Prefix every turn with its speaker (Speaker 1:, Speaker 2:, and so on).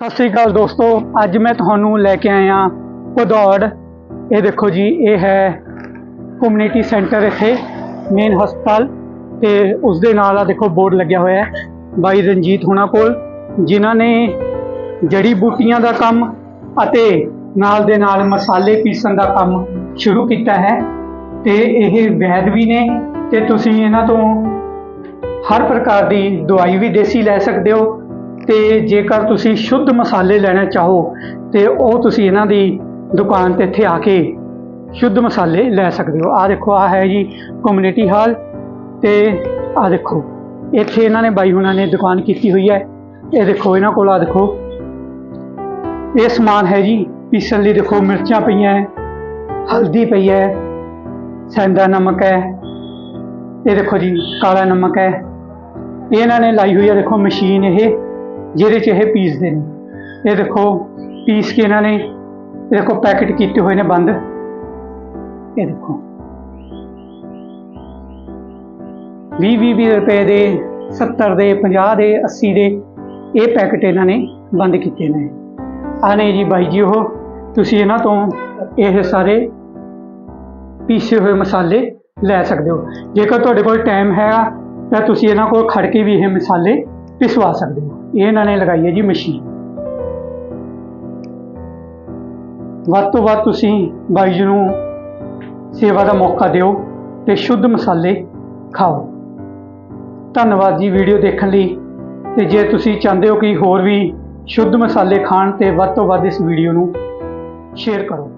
Speaker 1: ਸਤਿ ਸ੍ਰੀ ਅਕਾਲ ਦੋਸਤੋ, ਅੱਜ ਮੈਂ ਤੁਹਾਨੂੰ ਲੈ ਕੇ ਆਇਆ ਭਦੌੜ। ਇਹ ਦੇਖੋ ਜੀ, ਇਹ ਹੈ ਕਮਿਊਨਿਟੀ ਸੈਂਟਰ ਇੱਥੇ ਮੇਨ ਹਸਪਤਾਲ। ਤੇ ਉਸ ਦੇ ਨਾਲ ਆ ਦੇਖੋ, ਬੋਰਡ ਲੱਗਿਆ ਹੋਇਆ ਹੈ, ਬਾਈ ਰਣਜੀਤ ਹੁਣਾਂ ਕੋਲ, ਜਿਨ੍ਹਾਂ ਨੇ ਜੜੀ ਬੂਟੀਆਂ ਦਾ ਕੰਮ ਅਤੇ ਨਾਲ ਦੇ ਨਾਲ ਮਸਾਲੇ ਪੀਸਣ ਦਾ ਕੰਮ ਸ਼ੁਰੂ ਕੀਤਾ ਹੈ। ਤੇ ਇਹ ਵੈਦ ਵੀ ਨੇ, ਤੇ ਤੁਸੀਂ ਇਹਨਾਂ ਤੋਂ ਹਰ ਪ੍ਰਕਾਰ ਦੀ ਦਵਾਈ ਵੀ ਦੇਸੀ ਲੈ ਸਕਦੇ ਹੋ। ਤੇ ਜੇਕਰ ਤੁਸੀਂ ਸ਼ੁੱਧ ਮਸਾਲੇ ਲੈਣਾ ਚਾਹੋ, ਤੇ ਉਹ ਤੁਸੀਂ ਇਹਨਾਂ ਦੀ ਦੁਕਾਨ ਤੇ ਇੱਥੇ ਆ ਕੇ ਸ਼ੁੱਧ ਮਸਾਲੇ ਲੈ ਸਕਦੇ ਹੋ। ਆ ਦੇਖੋ ਆ ਹੈ ਜੀ ਕਮਿਊਨਿਟੀ ਹਾਲ ਤੇ ਆ ਦੇਖੋ, ਇੱਥੇ ਇਹਨਾਂ ਨੇ ਬਾਈ ਹੁਣਾਂ ਨੇ ਦੁਕਾਨ ਕੀਤੀ ਹੋਈ ਹੈ। ਇਹ ਦੇਖੋ, ਇਹਨਾਂ ਕੋਲ ਆ ਦੇਖੋ, ਇਹ ਸਮਾਨ ਹੈ ਜੀ, ਪੀਸਣ ਲਈ ਦੇਖੋ ਮਿਰਚਾਂ ਪਈਆਂ ਹੈ, ਹਲਦੀ ਪਈ ਹੈ, ਸੈਂਦਾ ਨਮਕ ਹੈ, ਇਹ ਦੇਖੋ ਜੀ, ਕਾਲਾ ਨਮਕ ਹੈ। ਇਹਨਾਂ ਨੇ ਲਾਈ ਹੋਈ ਹੈ, ਦੇਖੋ ਮਸ਼ੀਨ ਇਹ। ਜਿਹਦੇ 'ਚ ਇਹ ਪੀਸਦੇ ਨੇ। ਇਹ ਦੇਖੋ ਪੀਸ ਕੇ ਇਹਨਾਂ ਨੇ? ਇਹ ਦੇਖੋ ਪੈਕੇਟ ਕੀਤੇ ਹੋਏ ਨੇ ਬੰਦ। ਇਹ ਦੇਖੋ। 20 20 ਰੁਪਏ ਦੇ 70 ਦੇ 50 ਦੇ 80 ਦੇ ਇਹ ਪੈਕੇਟ ਇਹਨਾਂ ਨੇ ਬੰਦ ਕੀਤੇ ਨੇ। ਆ ਨੇ ਜੀ ਬਾਈ ਜੀ ਉਹ, ਤੁਸੀਂ ਇਹਨਾਂ ਤੋਂ ਇਹ ਸਾਰੇ ਪੀਸੇ ਹੋਏ ਮਸਾਲੇ ਲੈ ਸਕਦੇ ਹੋ। ਜੇਕਰ ਤੁਹਾਡੇ ਕੋਲ ਟਾਈਮ ਹੈਗਾ, ਤਾਂ ਤੁਸੀਂ ਇਹਨਾਂ ਕੋਲ ਖੜ ਕੇ ਵੀ ਇਹ ਮਸਾਲੇ ਪਿਸਵਾ ਸਕਦੇ ਹੋ। ਇਹ ਇਹਨਾਂ ਨੇ ਲਗਾਈ ਹੈ ਜੀ ਮਸ਼ੀਨ। ਵੱਧ ਤੋਂ ਵੱਧ ਤੁਸੀਂ ਬਾਈ ਜੀ ਨੂੰ ਸੇਵਾ ਦਾ ਮੌਕਾ ਦਿਓ ਤੇ ਸ਼ੁੱਧ ਮਸਾਲੇ ਖਾਓ। ਧੰਨਵਾਦ ਜੀ ਵੀਡੀਓ ਦੇਖਣ ਲਈ। ਤੇ ਜੇ ਤੁਸੀਂ ਚਾਹੁੰਦੇ ਹੋ ਕਿ ਹੋਰ ਵੀ ਸ਼ੁੱਧ ਮਸਾਲੇ ਖਾਣ ਤੇ ਵੱਧ ਤੋਂ ਵੱਧ ਇਸ ਵੀਡੀਓ ਨੂੰ ਸ਼ੇਅਰ ਕਰੋ।